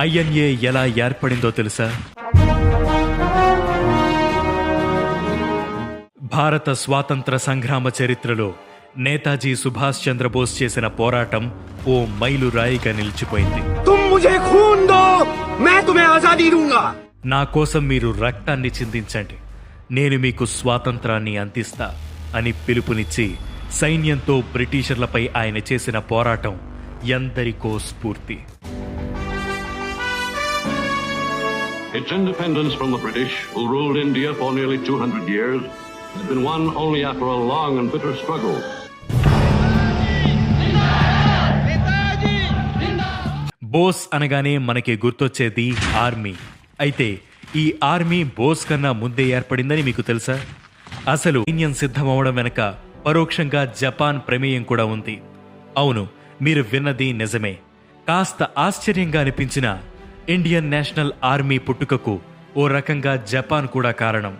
INA ఎలా ఏర్పడిందో తెలుసా? భారత స్వాతంత్ర సంగ్రామ చరిత్రలో నేతాజీ సుభాష్ చంద్రబోస్ చేసిన పోరాటం ఓ మైలురాయిగా నిలిచిపోయింది. నా కోసం మీరు రక్తాన్ని చిందించండి. నేను మీకు స్వాతంత్రాన్ని అందిస్తా అని పిలుపునిచ్చి సైన్యంతో బ్రిటిషర్లపై ఆయన చేసిన పోరాటం ఎందరికో స్ఫూర్తి. Its independence from the British, who ruled India for nearly 200 years, has been won only after a long and bitter struggle. Bose అనగానే మనకి గుర్తొచ్చేది ఆర్మీ. అయితే ఈ ఆర్మీ బోస్ కన్నా ముందే ఏర్పడిందని మీకు తెలుసా? అసలు సైన్యం సిద్ధమవడం వెనక పరోక్షంగా జపాన్ ప్రమేయం కూడా ఉంది. అవును మీరు విన్నది నిజమే. కాస్త ఆశ్చర్యంగా అనిపించిన ఇండియన్ నేషనల్ ఆర్మీ పుట్టుకకు ఓ రకంగా జపాన్ కూడా కారణం.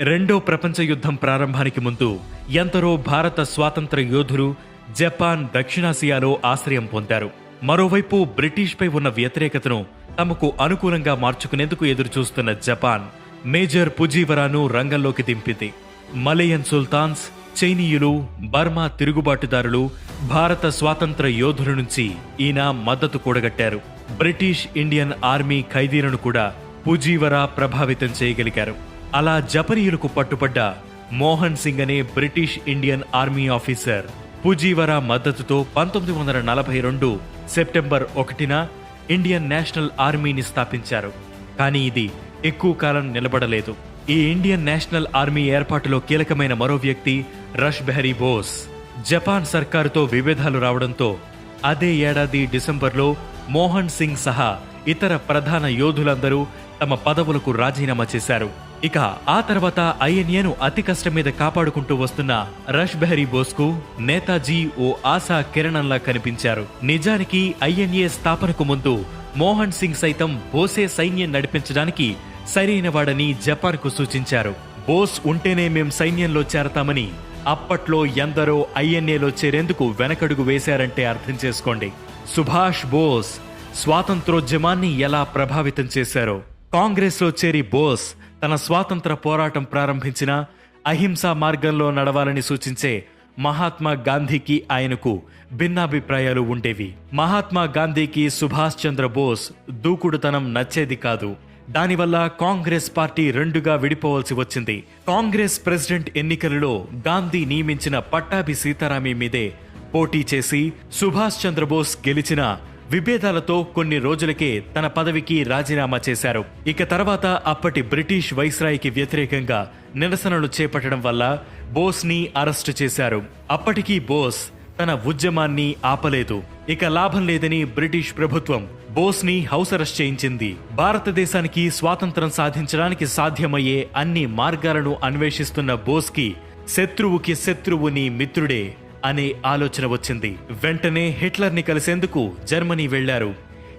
రెండో ప్రపంచ యుద్ధం ప్రారంభానికి ముందు ఎంతరో భారత స్వాతంత్ర యోధులు జపాన్ దక్షిణాసియాలో ఆశ్రయం పొందారు. మరోవైపు బ్రిటిష్పై ఉన్న వ్యతిరేకతను తమకు అనుకూలంగా మార్చుకునేందుకు ఎదురుచూస్తున్న జపాన్ మేజర్ పుజీవరాను రంగంలోకి దింపింది. మలయన్ సుల్తాన్స్ చైనీయులు బర్మా తిరుగుబాటుదారులు భారత స్వాతంత్ర యోధుల నుంచి ఈయన మద్దతు కూడగట్టారు. బ్రిటిష్ ఇండియన్ ఆర్మీ ఖైదీలను కూడా పుజీవరా ప్రభావితం చేయగలిగారు. అలా జపనీయులకు పట్టుపడ్డ మోహన్ సింగ్ అనే British Indian army officer Fujiwara మద్దతుతో పంతొమ్మిది వందల నలభై రెండు సెప్టెంబర్ ఒకటిన ఇండియన్ నేషనల్ ఆర్మీని స్థాపించారు. కానీ ఇది ఎక్కువ కాలం నిలబడలేదు. ఈ ఇండియన్ నేషనల్ ఆర్మీ ఏర్పాటులో కీలకమైన మరో వ్యక్తి రష్ బెహరీ బోస్. జపాన్ సర్కారుతో విభేదాలు రావడంతో అదే ఏడాది డిసెంబర్లో మోహన్ సింగ్ సహా ఇతర ప్రధాన యోధులందరూ తమ పదవులకు రాజీనామా చేశారు. ఇక ఆ తర్వాత ఐఎన్ఏను అతి కష్టం మీద కాపాడుకుంటూ వస్తున్న రష్ బెహరీ బోస్కు నేతాజీ ఓ ఆశా కిరణంలా కనిపించారు. నిజానికి ఐఎన్ఏ స్థాపనకు ముందు మోహన్ సింగ్ సైతం బోసే సైన్యం నడిపించడానికి సరైనవాడని జపాన్కు సూచించారు. బోస్ ఉంటేనే మేం సైన్యంలో చేరతామని అప్పట్లో ఎందరో ఐఎన్ఏలో చేరేందుకు వెనకడుగు వేశారంటే అర్థం చేసుకోండి. సుభాష్ బోస్ స్వాతంత్రోద్యమాన్ని ఎలా ప్రభావితం చేశారో. కాంగ్రెస్లో చేరి బోస్ తన స్వాతంత్ర పోరాటం ప్రారంభించిన అహింసా మార్గంలో నడవాలని సూచించే మహాత్మా గాంధీకి ఆయనకు భిన్నాభిప్రాయాలు ఉండేవి. మహాత్మా గాంధీకి సుభాష్ చంద్ర బోస్ దూకుడుతనం నచ్చేది కాదు. దానివల్ల కాంగ్రెస్ పార్టీ రెండుగా విడిపోవలసి వచ్చింది. కాంగ్రెస్ ప్రెసిడెంట్ ఎన్నికలలో గాంధీ నియమించిన పట్టాభి సీతారామి మీదే పోటీ చేసి సుభాష్ చంద్రబోస్ గెలిచిన విభేదాలతో కొన్ని రోజులకే తన పదవికి రాజీనామా చేశారు. ఇక తర్వాత అప్పటి బ్రిటిష్ వైస్రాయికి వ్యతిరేకంగా నిరసనలు చేపట్టడం వల్ల బోస్ని అరెస్టు చేశారు. అప్పటికీ బోస్ తన ఉద్యమాన్ని ఆపలేదు. ఇక లాభం లేదని బ్రిటిష్ ప్రభుత్వం బోస్ని హౌస్ అరెస్ట్ చేయించింది. భారతదేశానికి స్వాతంత్రం సాధించడానికి సాధ్యమయ్యే అన్ని మార్గాలను అన్వేషిస్తున్న బోస్కి శత్రువుకి శత్రువుని మిత్రుడే. అనే ఆలోచన వచ్చింది. వెంటనే హిట్లర్ని కలిసేందుకు జర్మనీ వెళ్ళారు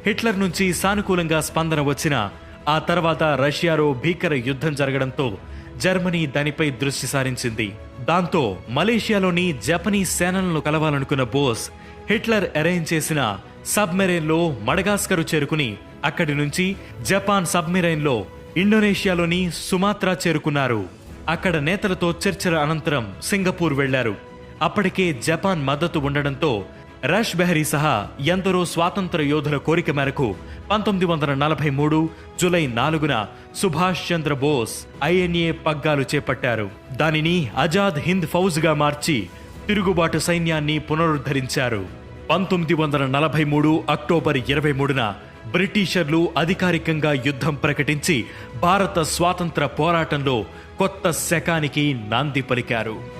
హిట్లర్ నుంచి సానుకూలంగా స్పందన వచ్చిన ఆ తర్వాత రష్యాలో భీకర యుద్ధం జరగడంతో జర్మనీ దానిపై దృష్టి సారించింది. దాంతో మలేషియాలోని జపనీస్ సేనలను కలవాలనుకున్న బోస్ హిట్లర్ అరేంజ్ చేసిన సబ్మెరైన్లో మడగాస్కరు చేరుకుని అక్కడి నుంచి జపాన్ సబ్మెరైన్లో ఇండోనేషియాలోని సుమాత్రా చేరుకున్నారు. అక్కడ నేతలతో చర్చల అనంతరం సింగపూర్ వెళ్ళారు అప్పటికే జపాన్ మద్దతు ఉండడంతో రష్ బెహరీ సహా ఎందరో స్వాతంత్ర యోధుల కోరిక మేరకు పంతొమ్మిది వందల నలభై మూడు జులై నాలుగున సుభాష్ చంద్ర బోస్ ఐఎన్ఏ పగ్గాలు చేపట్టారు. దానిని ఆజాద్ హింద్ ఫౌజ్గా మార్చి తిరుగుబాటు సైన్యాన్ని పునరుద్ధరించారు. పంతొమ్మిది వందల నలభై మూడు అక్టోబర్ ఇరవై మూడున బ్రిటిషర్లు అధికారికంగా యుద్ధం ప్రకటించి భారత స్వాతంత్ర పోరాటంలో కొత్త శకానికి నాంది పలికారు.